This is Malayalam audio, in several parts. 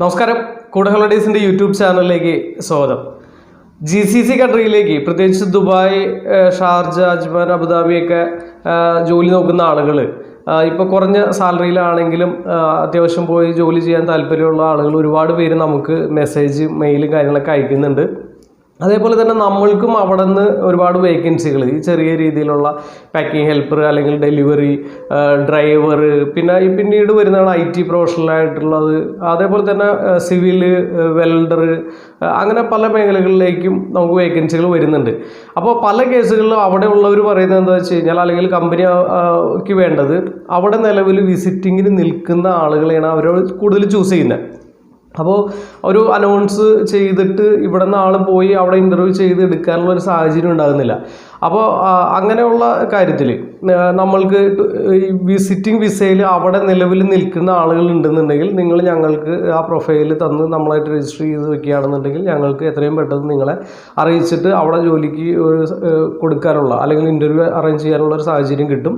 നമസ്കാരം. കൂടെ ഹോളിഡേയ്സിന്റെ യൂട്യൂബ് ചാനലിലേക്ക് സ്വാഗതം. ജി സി സി കൺട്രിയിലേക്ക് പ്രത്യേകിച്ച് ദുബായ് ഷാർജ അജ്മാൻ അബുദാബിയൊക്കെ ജോലി നോക്കുന്ന ആളുകൾ ഇപ്പോൾ കുറഞ്ഞ സാലറിയിലാണെങ്കിലും അത്യാവശ്യം പോയി ജോലി ചെയ്യാൻ താല്പര്യമുള്ള ആളുകൾ ഒരുപാട് പേര് നമുക്ക് മെസ്സേജ് മെയിലും കാര്യങ്ങളൊക്കെ അയക്കുന്നുണ്ട്. അതേപോലെ തന്നെ നമ്മൾക്കും അവിടെ നിന്ന് ഒരുപാട് വേക്കൻസികൾ ഈ ചെറിയ രീതിയിലുള്ള പാക്കിംഗ് ഹെൽപ്പർ അല്ലെങ്കിൽ ഡെലിവറി ഡ്രൈവർ പിന്നെ പിന്നീട് വരുന്നതാണ് ഐ ടി പ്രൊഫഷണലായിട്ടുള്ളത് അതേപോലെ തന്നെ സിവിൽ വെൽഡർ അങ്ങനെ പല മേഖലകളിലേക്കും നമുക്ക് വേക്കൻസികൾ വരുന്നുണ്ട്. അപ്പോൾ പല കേസുകളിലും അവിടെ ഉള്ളവർ പറയുന്നത് എന്താ വെച്ച് കഴിഞ്ഞാൽ അല്ലെങ്കിൽ കമ്പനിക്ക് വേണ്ടത് അവിടെ നിലവിൽ വിസിറ്റിങ്ങിന് നിൽക്കുന്ന ആളുകളെയാണ് അവർ കൂടുതൽ ചൂസ് ചെയ്യുന്നത്. അപ്പോൾ ഒരു അനൗൺസ് ചെയ്തിട്ട് ഇവിടെ നിന്ന് ആൾ പോയി അവിടെ ഇന്റർവ്യൂ ചെയ്ത് എടുക്കാനുള്ള ഒരു സാഹചര്യം ഉണ്ടാകുന്നില്ല. അപ്പോൾ അങ്ങനെയുള്ള കാര്യത്തിൽ നമ്മൾക്ക് വിസിറ്റിംഗ് വിസയിൽ അവിടെ നിലവിൽ നിൽക്കുന്ന ആളുകൾ ഉണ്ടെന്നുണ്ടെങ്കിൽ നിങ്ങൾ ഞങ്ങൾക്ക് ആ പ്രൊഫൈൽ തന്ന് നമ്മളായിട്ട് രജിസ്റ്റർ ചെയ്ത് വെക്കുകയാണെന്നുണ്ടെങ്കിൽ ഞങ്ങൾക്ക് എത്രയും പെട്ടെന്ന് നിങ്ങളെ അറിയിച്ചിട്ട് അവിടെ ജോലിക്ക് ഒരു കൊടുക്കാനുള്ള അല്ലെങ്കിൽ ഇന്റർവ്യൂ അറേഞ്ച് ചെയ്യാനുള്ള ഒരു സാഹചര്യം കിട്ടും.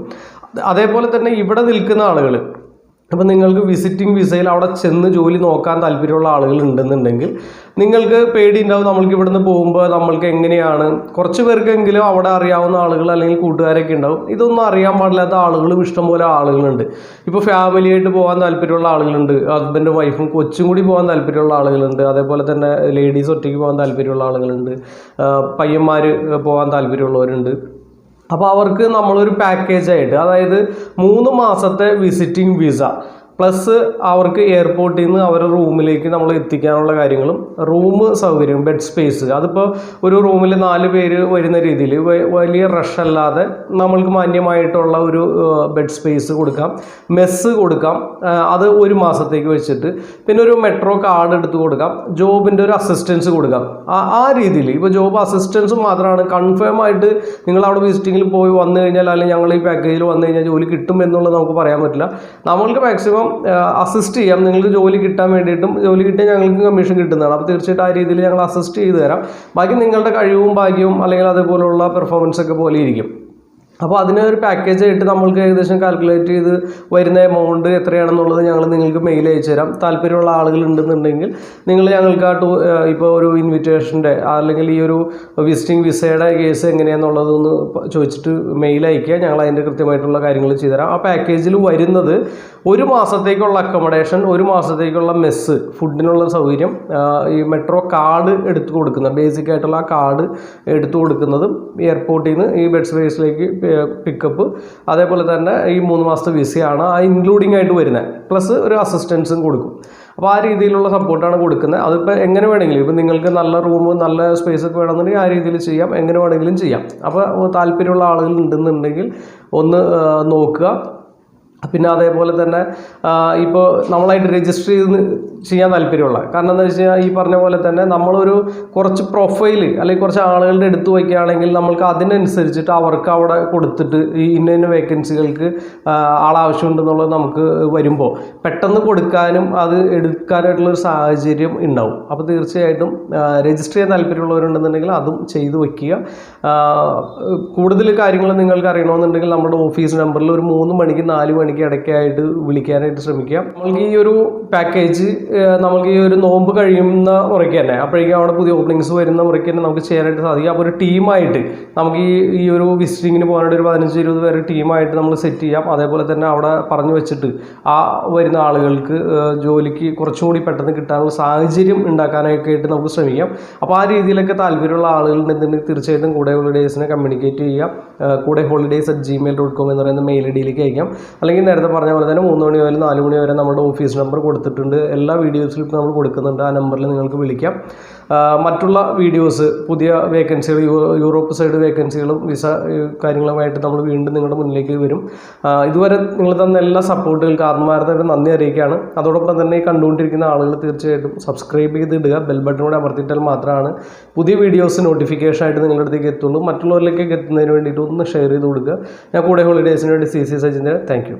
അതേപോലെ തന്നെ ഇവിടെ നിൽക്കുന്ന ആളുകൾ അപ്പം നിങ്ങൾക്ക് വിസിറ്റിംഗ് വിസയിൽ അവിടെ ചെന്ന് ജോലി നോക്കാൻ താല്പര്യമുള്ള ആളുകൾ ഉണ്ടെന്നുണ്ടെങ്കിൽ നിങ്ങൾക്ക് പേടി ഉണ്ടാവും നമ്മൾക്ക് ഇവിടുന്ന് പോകുമ്പോൾ നമ്മൾക്ക് എങ്ങനെയാണ്? കുറച്ച് പേർക്കെങ്കിലും അവിടെ അറിയാവുന്ന ആളുകൾ അല്ലെങ്കിൽ കൂട്ടുകാരൊക്കെ ഉണ്ടാവും. ഇതൊന്നും അറിയാൻ പാടില്ലാത്ത ആളുകളും ഇഷ്ടംപോലെ ആളുകളുണ്ട്. ഇപ്പോൾ ഫാമിലിയായിട്ട് പോകാൻ താല്പര്യമുള്ള ആളുകളുണ്ട്. ഹസ്ബൻഡും വൈഫും കൊച്ചും കൂടി പോകാൻ താല്പര്യമുള്ള ആളുകളുണ്ട്. അതേപോലെ തന്നെ ലേഡീസ് ഒറ്റയ്ക്ക് പോകാൻ താല്പര്യമുള്ള ആളുകളുണ്ട്. പയ്യന്മാർ പോകാൻ താല്പര്യമുള്ളവരുണ്ട്. അപ്പോൾ അവർക്ക് നമ്മളൊരു പാക്കേജായിട്ട് അതായത് മൂന്ന് മാസത്തെ വിസിറ്റിംഗ് വിസ പ്ലസ് അവർക്ക് എയർപോർട്ടിൽ നിന്ന് അവരുടെ റൂമിലേക്ക് നമ്മൾ എത്തിക്കാനുള്ള കാര്യങ്ങളും റൂം സൗകര്യം ബെഡ് സ്പേസ് അതിപ്പോൾ ഒരു റൂമിൽ നാല് പേര് വരുന്ന രീതിയിൽ വലിയ റഷ് അല്ലാതെ നമ്മൾക്ക് മാന്യമായിട്ടുള്ള ഒരു ബെഡ് സ്പേസ് കൊടുക്കാം. മെസ്സ് കൊടുക്കാം. അത് ഒരു മാസത്തേക്ക് വെച്ചിട്ട്. പിന്നെ ഒരു മെട്രോ കാർഡ് എടുത്ത് കൊടുക്കാം. ജോബിന്റെ ഒരു അസിസ്റ്റൻസ് കൊടുക്കാം. ആ രീതിയിൽ ഇപ്പോൾ ജോബ് അസിസ്റ്റൻസ് മാത്രമാണ് കൺഫേം ആയിട്ട് നിങ്ങൾ അവിടെ വിസിറ്റിങ്ങിൽ പോയി വന്നു കഴിഞ്ഞാൽ അല്ലെങ്കിൽ ഞങ്ങൾ ഈ പാക്കേജിൽ വന്നു കഴിഞ്ഞാൽ ജോലി കിട്ടും എന്നുള്ളത് നമുക്ക് പറയാൻ പറ്റില്ല. നമ്മൾക്ക് മാക്സിമം അസിസ്റ്റ് ചെയ്യാം. നിങ്ങൾക്ക് ജോലി കിട്ടാൻ വേണ്ടിയിട്ടും ജോലി കിട്ടിയാൽ ഞങ്ങൾക്ക് കമ്മീഷൻ കിട്ടുന്നതാണ്. അപ്പോൾ തീർച്ചയായിട്ടും ആ രീതിയിൽ ഞങ്ങൾ അസിസ്റ്റ് ചെയ്ത് തരാം. ബാക്കി നിങ്ങളുടെ കഴിവും ഭാഗ്യവും അല്ലെങ്കിൽ അതുപോലുള്ള പെർഫോമൻസ് ഒക്കെ പോലെ ഇരിക്കും. അപ്പോൾ അതിനെ ഒരു പാക്കേജ് ആയിട്ട് നമ്മൾക്ക് ഏകദേശം കാൽക്കുലേറ്റ് ചെയ്ത് വരുന്ന എമൗണ്ട് എത്രയാണെന്നുള്ളത് ഞങ്ങൾ നിങ്ങൾക്ക് മെയിൽ അയച്ചു തരാം. താല്പര്യമുള്ള ആളുകൾ ഉണ്ടെന്നുണ്ടെങ്കിൽ നിങ്ങൾ ഞങ്ങൾക്ക് ആ ടൂ ഇപ്പോൾ ഒരു ഇൻവിറ്റേഷന്റെ അല്ലെങ്കിൽ ഈ ഒരു വിസിറ്റിംഗ് വിസയുടെ കേസ് എങ്ങനെയാണെന്നുള്ളതൊന്ന് ചോദിച്ചിട്ട് മെയിൽ അയക്കുക. ഞങ്ങൾ അതിന്റെ കൃത്യമായിട്ടുള്ള കാര്യങ്ങൾ ചെയ്തു തരാം. ആ പാക്കേജിൽ വരുന്നത് ഒരു മാസത്തേക്കുള്ള അക്കോമഡേഷൻ ഒരു മാസത്തേക്കുള്ള മെസ്സ് ഫുഡിനുള്ള സൗകര്യം ഈ മെട്രോ കാർഡ് എടുത്തു കൊടുക്കുന്ന ബേസിക് ആയിട്ടുള്ള ആ കാർഡ് എടുത്തു കൊടുക്കുന്നതും എയർപോർട്ടിൽ നിന്ന് ഈ ബെഡ് സ്പേസിലേക്ക് പിക്കപ്പ് അതേപോലെ തന്നെ ഈ മൂന്ന് മാസത്തെ വിസയാണ് ആ ഇൻക്ലൂഡിംഗ് ആയിട്ട് വരുന്നത് പ്ലസ് ഒരു അസിസ്റ്റൻസും കൊടുക്കും. അപ്പോൾ ആ രീതിയിലുള്ള സപ്പോർട്ടാണ് കൊടുക്കുന്നത് അതിപ്പോൾ എങ്ങനെ വേണമെങ്കിലും ഇപ്പം നിങ്ങൾക്ക് നല്ല റൂം നല്ല സ്പേസ് ഒക്കെ വേണമെന്നുണ്ടെങ്കിൽ ആ രീതിയിൽ ചെയ്യാം. എങ്ങനെ വേണമെങ്കിലും ചെയ്യാം. അപ്പോൾ താല്പര്യമുള്ള ആളുകൾ ഉണ്ടെന്നുണ്ടെങ്കിൽ ഒന്ന് നോക്കുക. പിന്നെ അതേപോലെ തന്നെ ഇപ്പോൾ നമ്മളായിട്ട് രജിസ്റ്റർ ചെയ്ത് ചെയ്യാൻ താല്പര്യമുള്ള. കാരണം എന്താ വെച്ച് കഴിഞ്ഞാൽ ഈ പറഞ്ഞ പോലെ തന്നെ നമ്മളൊരു കുറച്ച് പ്രൊഫൈൽ അല്ലെങ്കിൽ കുറച്ച് ആളുകളുടെ എടുത്തു വയ്ക്കുകയാണെങ്കിൽ നമ്മൾക്ക് അതിനനുസരിച്ചിട്ട് അവർക്ക് അവിടെ കൊടുത്തിട്ട് ഈ ഇന്ന ഇന്ന വേക്കൻസികൾക്ക് ആളാവശ്യമുണ്ടെന്നുള്ളത് നമുക്ക് വരുമ്പോൾ പെട്ടെന്ന് കൊടുക്കാനും അത് എടുക്കാനായിട്ടുള്ളൊരു സാഹചര്യം ഉണ്ടാവും. അപ്പോൾ തീർച്ചയായിട്ടും രജിസ്റ്റർ ചെയ്യാൻ താല്പര്യമുള്ളവരുണ്ടെന്നുണ്ടെങ്കിൽ അതും ചെയ്തു വയ്ക്കുക. കൂടുതൽ കാര്യങ്ങൾ നിങ്ങൾക്ക് അറിയണമെന്നുണ്ടെങ്കിൽ നമ്മുടെ ഓഫീസ് നമ്പറിൽ ഒരു മൂന്ന് മണിക്ക് നാല് മണിക്ക് ഇടയ്ക്കായിട്ട് വിളിക്കാനായിട്ട് ശ്രമിക്കാം. നമ്മൾക്ക് ഈ ഒരു പാക്കേജ് നമുക്ക് ഈ ഒരു നോമ്പ് കഴിയുന്ന മുറയ്ക്ക് തന്നെ അപ്പോഴേക്കും അവിടെ പുതിയ ഓപ്പണിങ്സ് വരുന്ന മുറയ്ക്ക് തന്നെ നമുക്ക് ചെയ്യാനായിട്ട് സാധിക്കും. അപ്പോൾ ഒരു ടീമായിട്ട് നമുക്ക് ഈ ഈ ഒരു വിസിറ്റിങ്ങിന് പോകാനായിട്ട് ഒരു പതിനഞ്ച് ഇരുപത് പേര് ടീമായിട്ട് നമ്മൾ സെറ്റ് ചെയ്യാം. അതേപോലെ തന്നെ അവിടെ പറഞ്ഞു വെച്ചിട്ട് ആ വരുന്ന ആളുകൾക്ക് ജോലിക്ക് കുറച്ചുകൂടി പെട്ടെന്ന് കിട്ടാനുള്ള സാഹചര്യം ഉണ്ടാക്കാനൊക്കെ ആയിട്ട് നമുക്ക് ശ്രമിക്കാം. അപ്പോൾ ആ രീതിയിലൊക്കെ താല്പര്യമുള്ള ആളുകളുണ്ടെന്നുണ്ടെങ്കിൽ തീർച്ചയായിട്ടും കൂടെ ഹോളിഡേയ്സിനെ കമ്മ്യൂണിക്കേറ്റ് ചെയ്യാം. കൂടെ holidays at Gmail dot com എന്ന് പറയുന്ന മെയിൽ ഐ ഡിയിലേക്ക് അയക്കാം. അല്ലെങ്കിൽ നേരത്തെ പറഞ്ഞ പോലെ തന്നെ മൂന്ന് മണി മുതൽ നാല് മണി വരെ നമ്മുടെ ഓഫീസ് നമ്പർ കൊടുത്തിട്ടുണ്ട്. എല്ലാ വീഡിയോസിലും ഇപ്പോൾ നമ്മൾ കൊടുക്കുന്നുണ്ട്. ആ നമ്പറിൽ നിങ്ങൾക്ക് വിളിക്കാം. മറ്റുള്ള വീഡിയോസ് പുതിയ വേക്കൻസികൾ യൂറോപ്പ് സൈഡ് വേക്കൻസികളും വിസ കാര്യങ്ങളുമായിട്ട് നമ്മൾ വീണ്ടും നിങ്ങളുടെ മുന്നിലേക്ക് വരും. ഇതുവരെ നിങ്ങൾ തന്ന എല്ലാ സപ്പോർട്ടുകൾക്ക് ആത്മാർത്ഥമായിട്ട് നന്ദി അറിയിക്കുകയാണ്. അതോടൊപ്പം തന്നെ കണ്ടുകൊണ്ടിരിക്കുന്ന ആളുകൾ തീർച്ചയായിട്ടും സബ്സ്ക്രൈബ് ചെയ്തിടുക. ബെൽ ബട്ടൺ കൂടെ അമർത്തിയിട്ടാൽ മാത്രമാണ് പുതിയ വീഡിയോസ് നോട്ടിഫിക്കേഷൻ ആയിട്ട് നിങ്ങളുടെ അടുത്തേക്ക് എത്തുള്ളൂ. മറ്റുള്ളവരിലേക്ക് എത്തുന്നതിന് വേണ്ടിയിട്ട് ഒന്ന് ഷെയർ ചെയ്ത് കൊടുക്കുക. ഞാൻ കൂടെ ഹോളിഡേയ്സിന് വേണ്ടി സി സി സജിന്റെ താങ്ക് യു